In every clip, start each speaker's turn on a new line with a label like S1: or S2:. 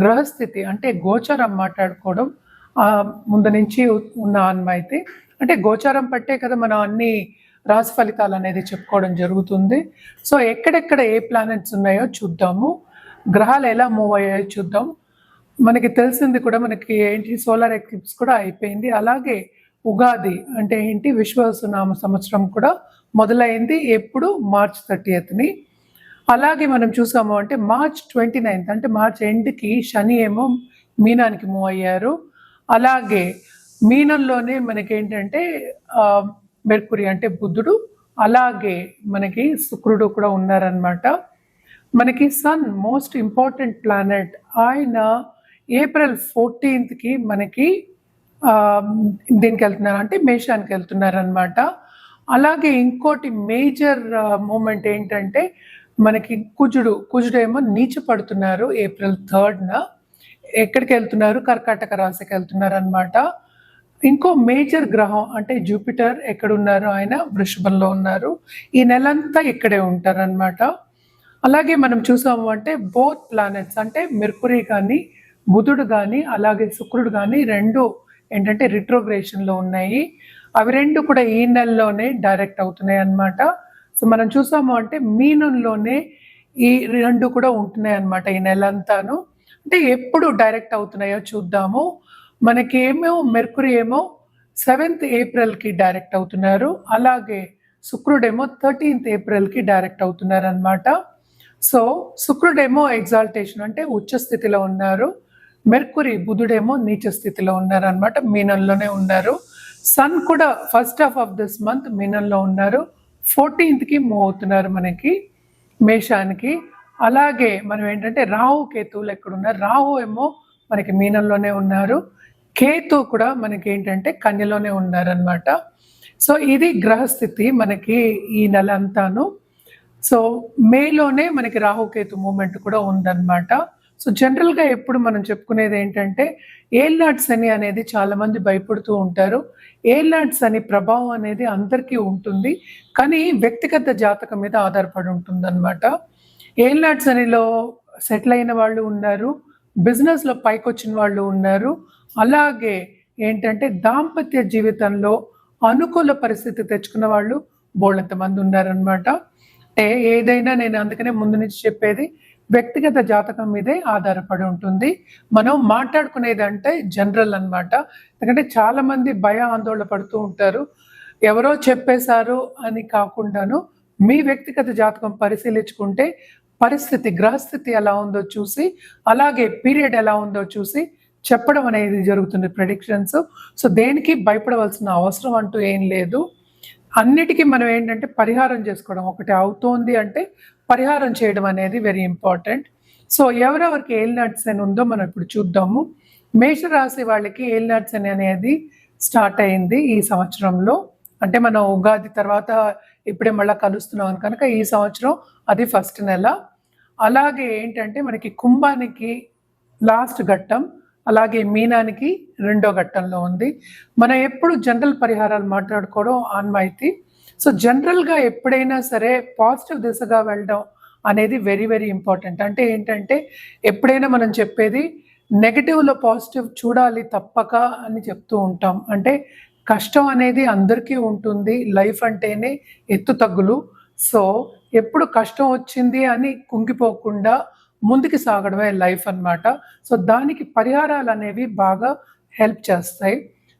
S1: గ్రహస్థితి అంటే గోచరం మాట్లాడుకోవడం ముందు నుంచి ఉన్న అన్మైతే అంటే గోచారం పట్టే కదా మనం అన్ని రాశి ఫలితాలు అనేది చెప్పుకోవడం జరుగుతుంది. సో ఎక్కడెక్కడ ఏ ప్లానెట్స్ ఉన్నాయో చూద్దాము. గ్రహాలు ఎలా మూవ్ అయ్యాయో చూద్దాం. మనకి తెలిసింది కూడా మనకి ఏంటి సోలార్ ఎక్లిప్స్ కూడా అయిపోయింది. అలాగే ఉగాది అంటే ఏంటి విశ్వసునామ సంవత్సరం కూడా మొదలైంది. ఎప్పుడు? మార్చ్ థర్టీయత్ని అలాగే మనం చూసాము అంటే మార్చ్ ట్వంటీ నైన్త్ అంటే మార్చ్ ఎండ్కి శని ఏమో మీనానికి మూవ్ అయ్యారు. అలాగే మీనంలోనే మనకి ఏంటంటే మెర్కురి అంటే బుద్ధుడు అలాగే మనకి శుక్రుడు కూడా ఉన్నారనమాట మనకి సన్ మోస్ట్ ఇంపార్టెంట్ ప్లానెట్ ఆయన ఏప్రిల్ ఫోర్టీన్త్కి మనకి దీనికి వెళ్తున్నారు అంటే మేషానికి వెళ్తున్నారనమాట అలాగే ఇంకోటి మేజర్ మూమెంట్ ఏంటంటే మనకి కుజుడు కుజుడు ఏమో నీచ పడుతున్నారు ఏప్రిల్ థర్డ్న. ఎక్కడికి వెళ్తున్నారు? కర్కాటక రాశికి వెళ్తున్నారు అనమాట ఇంకో మేజర్ గ్రహం అంటే జూపిటర్ ఎక్కడ ఉన్నారు ఆయన? వృషభంలో ఉన్నారు. ఈ నెలంతా ఇక్కడే ఉంటారనమాట అలాగే మనం చూసాము అంటే బోత్ ప్లానెట్స్ అంటే మెర్కురీ కానీ బుధుడు కానీ అలాగే శుక్రుడు కానీ రెండు ఏంటంటే రిట్రోగ్రేషన్లో ఉన్నాయి. అవి రెండు కూడా ఈ నెలలోనే డైరెక్ట్ అవుతున్నాయి అన్నమాట సో మనం చూసాము అంటే మీనంలోనే ఈ రెండు కూడా ఉంటున్నాయి అన్నమాట ఈ నెలంతాను. అంటే ఎప్పుడు డైరెక్ట్ అవుతున్నాయో చూద్దాము. మనకి ఏమో మెర్కురి ఏమో సెవెంత్ ఏప్రిల్కి డైరెక్ట్ అవుతున్నారు. అలాగే శుక్రుడేమో థర్టీన్త్ ఏప్రిల్కి డైరెక్ట్ అవుతున్నారు అనమాట సో శుక్రుడేమో ఎగ్జాల్టేషన్ అంటే ఉచ్చ స్థితిలో ఉన్నారు. మెర్కురి బుధుడేమో నీచ స్థితిలో ఉన్నారు అనమాట మీనంలోనే ఉన్నారు. సన్ కూడా first half of this month మీనంలో ఉన్నారు. ఫోర్టీన్త్కి మూవ్ అవుతున్నారు మనకి మేషానికి. అలాగే మనం ఏంటంటే రాహు కేతువులు ఎక్కడ ఉన్నారు రాహు ఏమో మనకి మీనంలోనే ఉన్నారు. కేతు కూడా మనకి ఏంటంటే కన్యలోనే ఉన్నారనమాట సో ఇది గ్రహస్థితి మనకి ఈ నెల అంతాను సో మేలోనే మనకి రాహుకేతు మూమెంట్ కూడా ఉందన్నమాట. సో జనరల్గా ఎప్పుడు మనం చెప్పుకునేది ఏంటంటే ఏల్నాట్స్ అని అనేది చాలామంది భయపడుతూ ఉంటారు. ఏల్నాట్స్ అని ప్రభావం అనేది అందరికీ ఉంటుంది. కానీ వ్యక్తిగత జాతకం మీద ఆధారపడి ఉంటుంది అనమాట నాట్స్ అనిలో సెటిల్ అయిన వాళ్ళు ఉన్నారు. బిజినెస్లో పైకొచ్చిన వాళ్ళు ఉన్నారు. అలాగే ఏంటంటే దాంపత్య జీవితంలో అనుకూల పరిస్థితి తెచ్చుకున్న వాళ్ళు బోళ్ళంత మంది ఉన్నారనమాట అంటే ఏదైనా నేను అందుకనే ముందు నుంచి చెప్పేది వ్యక్తిగత జాతకం మీదే ఆధారపడి ఉంటుంది. మనం మాట్లాడుకునేది అంటే జనరల్ అన్నమాట. ఎందుకంటే చాలామంది భయ ఆందోళన పడుతూ ఉంటారు. ఎవరో చెప్పేశారు అని కాకుండాను మీ వ్యక్తిగత జాతకం పరిశీలించుకుంటే పరిస్థితి గ్రహస్థితి ఎలా ఉందో చూసి అలాగే పీరియడ్ ఎలా ఉందో చూసి చెప్పడం అనేది జరుగుతుంది ప్రెడిక్షన్స్ సో దేనికి భయపడవలసిన అవసరం అంటూ ఏం లేదు. అన్నిటికీ మనం ఏంటంటే పరిహారం చేసుకోవడం ఒకటి అవుతోంది అంటే పరిహారం చేయడం అనేది వెరీ ఇంపార్టెంట్ సో ఎవరెవరికి ఏల్నాట్స్ అని ఉందో మనం ఇప్పుడు చూద్దాము. మేషరాశి వాళ్ళకి ఏల్నాట్స్ అని అనేది స్టార్ట్ అయింది ఈ సంవత్సరంలో. అంటే మనం ఉగాది తర్వాత ఇప్పుడే మళ్ళీ కలుస్తున్నాం కనుక ఈ సంవత్సరం అది ఫస్ట్ నెల. అలాగే ఏంటంటే మనకి కుంభానికి లాస్ట్ ఘట్టం అలాగే మీనానికి రెండో ఘట్టంలో ఉంది. మనం ఎప్పుడు జనరల్ పరిహారాలు మాట్లాడుకోవడం ఆన్మాయితీ సో జనరల్గా ఎప్పుడైనా సరే పాజిటివ్ దిశగా వెళ్ళడం అనేది వెరీ వెరీ ఇంపార్టెంట్ అంటే ఏంటంటే ఎప్పుడైనా మనం చెప్పేది నెగటివ్లో పాజిటివ్ చూడాలి తప్పక అని చెప్తూ ఉంటాం. అంటే కష్టం అనేది అందరికీ ఉంటుంది లైఫ్ అంటేనే ఎత్తు తగ్గులు. సో ఎప్పుడు కష్టం వచ్చింది అని కుంగిపోకుండా ముందుకు సాగడమే లైఫ్ అన్నమాట. సో దానికి పరిహారాలు అనేవి బాగా హెల్ప్ చేస్తాయి.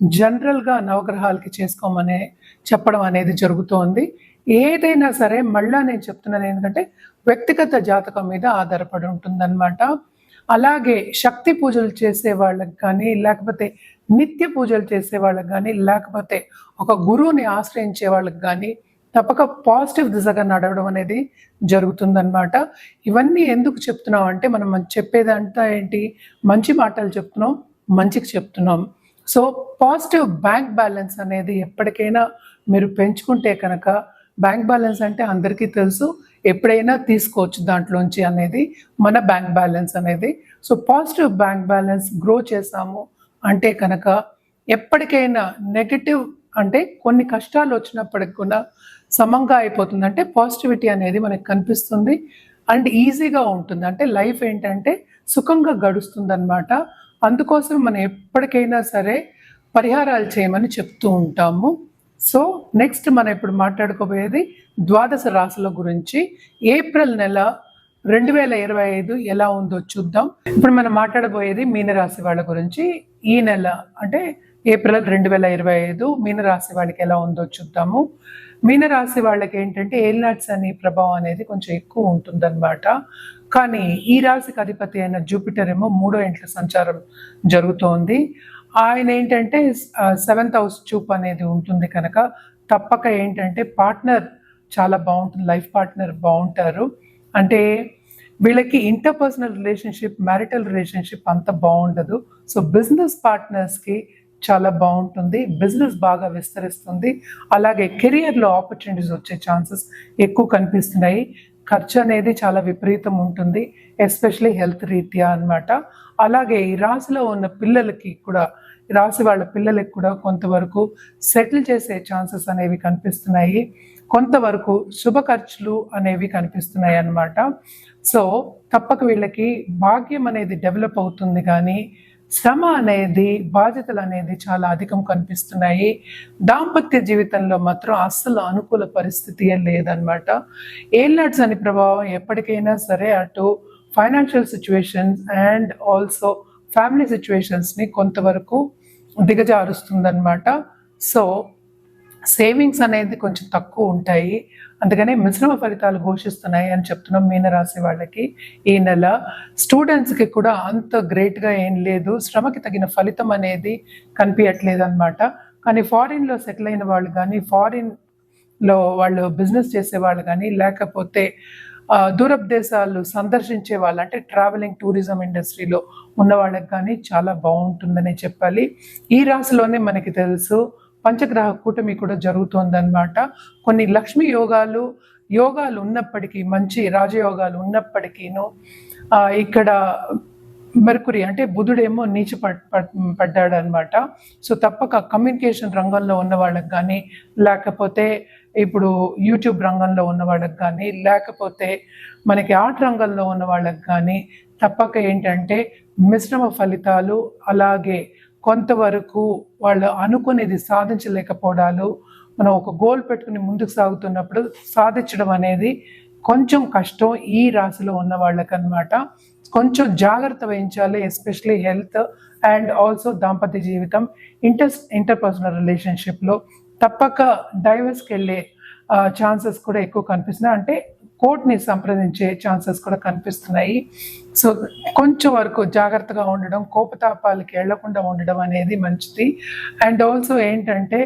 S1: జనరల్గా నవగ్రహాలకి చేసుకోమనే చెప్పడం అనేది జరుగుతోంది. ఏదైనా సరే మళ్ళా నేను చెప్తున్నాను ఏంటంటే వ్యక్తిగత జాతకం మీద ఆధారపడి ఉంటుందన్నమాట. అలాగే శక్తి పూజలు చేసే వాళ్ళకి కానీ లేకపోతే నిత్య పూజలు చేసే వాళ్ళకి కానీ లేకపోతే ఒక గురువుని ఆశ్రయించే వాళ్ళకి కానీ తప్పక పాజిటివ్ దిశగా నడవడం అనేది జరుగుతుందన్నమాట. ఇవన్నీ ఎందుకు చెప్తున్నాం అంటే మనం చెప్పేదంతా ఏంటి? మంచి మాటలు చెప్తున్నాం మంచికి చెప్తున్నాం. సో పాజిటివ్ బ్యాంక్ బ్యాలెన్స్ అనేది ఎప్పటికైనా మీరు పెంచుకుంటే కనుక బ్యాంక్ బ్యాలెన్స్ అంటే అందరికీ తెలుసు ఎప్పుడైనా తీసుకోవచ్చు దాంట్లోంచి అనేది మన బ్యాంక్ బ్యాలెన్స్ అనేది. So positive bank balance grow చేసాము అంటే కనుక ఎప్పటికైనా నెగటివ్ అంటే కొన్ని కష్టాలు వచ్చినప్పటికి కూడా సమంగా అయిపోతుంది. అంటే పాజిటివిటీ అనేది మనకు కనిపిస్తుంది. అండ్ ఈజీగా ఉంటుంది. అంటే లైఫ్ ఏంటంటే సుఖంగా గడుస్తుంది అనమాట అందుకోసం మనం ఎప్పటికైనా సరే పరిహారాలు చేయమని చెప్తూ ఉంటాము. సో నెక్స్ట్ మనం ఇప్పుడు మాట్లాడుకోబోయేది ద్వాదశ రాశుల గురించి. ఏప్రిల్ నెల రెండు వేల ఇరవై ఐదు ఎలా ఉందో చూద్దాం. ఇప్పుడు మనం మాట్లాడబోయేది మీనరాశి వాళ్ళ గురించి. ఈ నెల అంటే ఏప్రిల్ రెండు వేల ఇరవై ఐదు మీనరాశి వాళ్ళకి ఎలా ఉందో చూద్దాము. మీనరాశి వాళ్ళకి ఏంటంటే ఏల్నాట్స్ అనే ప్రభావం అనేది కొంచెం ఎక్కువ ఉంటుందన్నమాట. కానీ ఈ రాశికి అధిపతి అయిన జూపిటర్ ఏమో మూడో ఇంట్లో సంచారం జరుగుతోంది. ఆయన ఏంటంటే సెవెంత్ హౌస్ చూప్ అనేది ఉంటుంది కనుక తప్పక ఏంటంటే పార్ట్నర్ చాలా బాగుంటుంది లైఫ్ పార్ట్నర్ బాగుంటారు. అంటే వీళ్ళకి ఇంటర్పర్సనల్ రిలేషన్షిప్ మ్యారిటల్ రిలేషన్షిప్ అంత బాగుండదు. సో బిజినెస్ పార్ట్నర్స్కి చాలా బాగుంటుంది. బిజినెస్ బాగా విస్తరిస్తుంది. అలాగే కెరియర్లో ఆపర్చునిటీస్ వచ్చే ఛాన్సెస్ ఎక్కువ కనిపిస్తున్నాయి. ఖర్చు అనేది చాలా విపరీతం ఉంటుంది. ఎస్పెషలీ హెల్త్ రీత్యా అన్నమాట. అలాగే ఈ రాశిలో ఉన్న పిల్లలకి కూడా రాశి వాళ్ళ పిల్లలకి కూడా కొంతవరకు సెటిల్ చేసే ఛాన్సెస్ అనేవి కనిపిస్తున్నాయి. కొంతవరకు శుభ ఖర్చులు అనేవి కనిపిస్తున్నాయి అన్నమాట. సో తప్పక వీళ్ళకి భాగ్యం అనేది డెవలప్ అవుతుంది కానీ శ్రమ అనేది బాధ్యతలు అనేది చాలా అధికం కనిపిస్తున్నాయి. దాంపత్య జీవితంలో మాత్రం అస్సలు అనుకూల పరిస్థితి లేదనమాట ఏల్నాడ్స్ అనే ప్రభావం ఎప్పటికైనా సరే అటు financial situations and also family సిచ్యువేషన్స్ని కొంతవరకు దిగజారుస్తుందన్నమాట. సో సేవింగ్స్ అనేది కొంచెం తక్కువ ఉంటాయి. అందుకనే మిశ్రమ ఫలితాలు ఘోషిస్తున్నాయి అని చెప్తున్నాం మీనరాశి వాళ్ళకి ఈ నెల. స్టూడెంట్స్కి కూడా అంత గ్రేట్గా ఏం లేదు. శ్రమకి తగిన ఫలితం అనేది కనిపించట్లేదు అనమాట కానీ ఫారిన్లో సెటిల్ అయిన వాళ్ళు కానీ ఫారిన్లో వాళ్ళు బిజినెస్ చేసే వాళ్ళు కానీ లేకపోతే ఆ, దేశాలు సందర్శించే వాళ్ళు అంటే ట్రావెలింగ్ టూరిజం ఇండస్ట్రీలో ఉన్న వాళ్ళకి కానీ చాలా బాగుంటుందనే చెప్పాలి. ఈ రాశిలోనే మనకి తెలుసు పంచగ్రహ కూటమి కూడా జరుగుతోందనమాట కొన్ని లక్ష్మీ యోగాలు యోగాలు ఉన్నప్పటికీ మంచి రాజయోగాలు ఉన్నప్పటికీను ఇక్కడ మెర్కురి అంటే బుధుడేమో నీచ పడ్ పడ్డాడు అనమాట సో తప్పక కమ్యూనికేషన్ రంగంలో ఉన్న వాళ్ళకి కానీ లేకపోతే ఇప్పుడు యూట్యూబ్ రంగంలో ఉన్న వాళ్ళకి కానీ లేకపోతే మనకి ఆర్ట్ రంగంలో ఉన్న వాళ్ళకి కానీ తప్పక ఏంటంటే మిశ్రమ ఫలితాలు అలాగే కొంతవరకు వాళ్ళు అనుకునేది సాధించలేకపోవడాలు మనం ఒక గోల్ పెట్టుకుని ముందుకు సాగుతున్నప్పుడు సాధించడం అనేది కొంచెం కష్టం ఈ రాశిలో ఉన్న వాళ్ళకన్నమాట. కొంచెం జాగ్రత్త వహించాలి ఎస్పెషలీ హెల్త్ అండ్ ఆల్సో దాంపత్య జీవితం ఇంటర్ ఇంటర్పర్సనల్ రిలేషన్షిప్లో తప్పక డైవర్స్కి వెళ్ళే ఛాన్సెస్ కూడా ఎక్కువ కనిపిస్తున్నాయి. అంటే కోర్ట్ని సంప్రదించే ఛాన్సెస్ కూడా కనిపిస్తున్నాయి. సో కొంచెం వరకు జాగ్రత్తగా ఉండడం కోపతాపాలకి వెళ్ళకుండా ఉండడం అనేది మంచిది. అండ్ ఆల్సో ఏంటంటే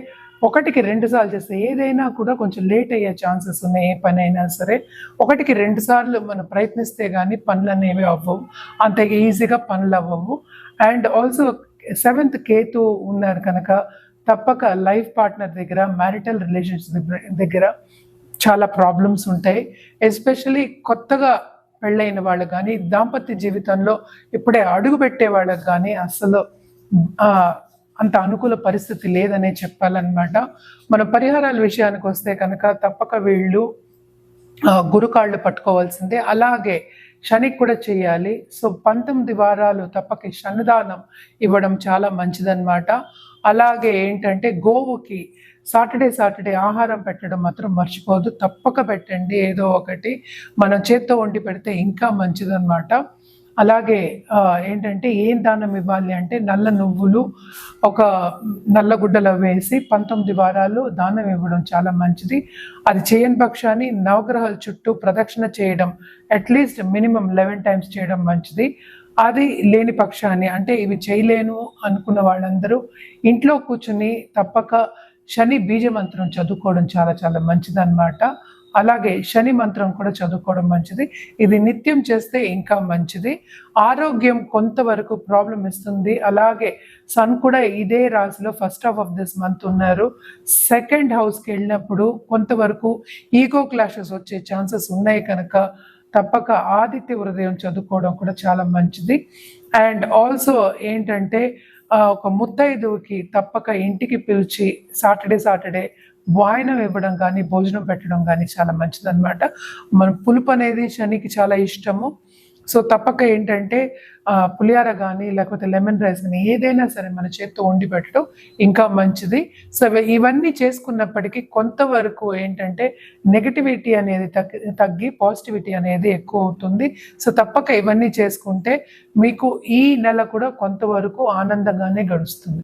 S1: ఒకటికి రెండు సార్లు చేస్తే ఏదైనా కూడా కొంచెం లేట్ అయ్యే ఛాన్సెస్ ఉన్నాయి ఏ పని అయినా సరే ఒకటికి రెండు సార్లు మనం ప్రయత్నిస్తే కానీ పనులు అనేవి అవ్వవు. అంత ఈజీగా పనులు అవ్వవు. అండ్ ఆల్సో సెవెంత్ కేతు ఉన్నారు కనుక తప్పక లైఫ్ పార్ట్నర్ దగ్గర మ్యారిటల్ రిలేషన్స్ దగ్గర చాలా ప్రాబ్లమ్స్ ఉంటాయి. ఎస్పెషలీ కొత్తగా పెళ్ళైన వాళ్ళకి కానీ దాంపత్య జీవితంలో ఇప్పుడే అడుగు పెట్టే వాళ్ళకి కానీ అసలు అంత అనుకూల పరిస్థితి లేదనే చెప్పాలన్నమాట. మన పరిహారాల విషయానికి వస్తే కనుక తప్పక వీళ్ళు గురుకాళ్ళు పట్టుకోవాల్సిందే. అలాగే శనికి కూడా చేయాలి. సో పంతొమ్మిది వారాలు తప్పక శనిదానం ఇవ్వడం చాలా మంచిదన్నమాట. అలాగే ఏంటంటే గోవుకి సాటర్డే సాటర్డే ఆహారం పెట్టడం మాత్రం మర్చిపోదు తప్పక పెట్టండి. ఏదో ఒకటి మనం చేత్తో వండి పెడితే ఇంకా మంచిదన్నమాట. అలాగే ఏంటంటే ఏం దానం ఇవ్వాలి అంటే నల్ల నువ్వులు ఒక నల్ల గుడ్డలో వేసి పంతొమ్మిది వారాలు దానం ఇవ్వడం చాలా మంచిది. అది చేయని పక్షాన్ని నవగ్రహాల చుట్టూ ప్రదక్షిణ చేయడం అట్లీస్ట్ మినిమం లెవెన్ టైమ్స్ చేయడం మంచిది. అది లేని పక్షాన్ని అంటే ఇవి చేయలేను అనుకున్న వాళ్ళందరూ ఇంట్లో కూర్చుని తప్పక శని బీజ మంత్రం చదువుకోవడం చాలా చాలా మంచిదన్నమాట. అలాగే శని మంత్రం కూడా చదువుకోవడం మంచిది. ఇది నిత్యం చేస్తే ఇంకా మంచిది. ఆరోగ్యం కొంతవరకు ప్రాబ్లం ఇస్తుంది. అలాగే సన్ కూడా ఇదే రాశిలో first half of this month ఉన్నారు. సెకండ్ హౌస్కి వెళ్ళినప్పుడు కొంతవరకు ఈగో క్లాషెస్ వచ్చే ఛాన్సెస్ ఉన్నాయి కనుక తప్పక ఆదిత్య హృదయం చదువుకోవడం కూడా చాలా మంచిది. అండ్ ఆల్సో ఏంటంటే ఒక ముత్తైదువుకి తప్పక ఇంటికి పిలిచి సాటర్డే సాటర్డే వాయనం ఇవ్వడం కానీ భోజనం పెట్టడం కానీ చాలా మంచిదన్నమాట. మన పులుపు అనేది శనికి చాలా ఇష్టము. సో తప్పక ఏంటంటే పులిహార కానీ లేకపోతే లెమన్ రైస్ కానీ ఏదైనా సరే మన చేత్తో వండి పెట్టడం ఇంకా మంచిది. సో ఇవన్నీ చేసుకున్నప్పటికీ కొంతవరకు ఏంటంటే నెగటివిటీ అనేది తగ్గి తగ్గి పాజిటివిటీ అనేది ఎక్కువ అవుతుంది. సో తప్పక ఇవన్నీ చేసుకుంటే మీకు ఈ నెల కూడా కొంతవరకు ఆనందంగానే గడుస్తుంది.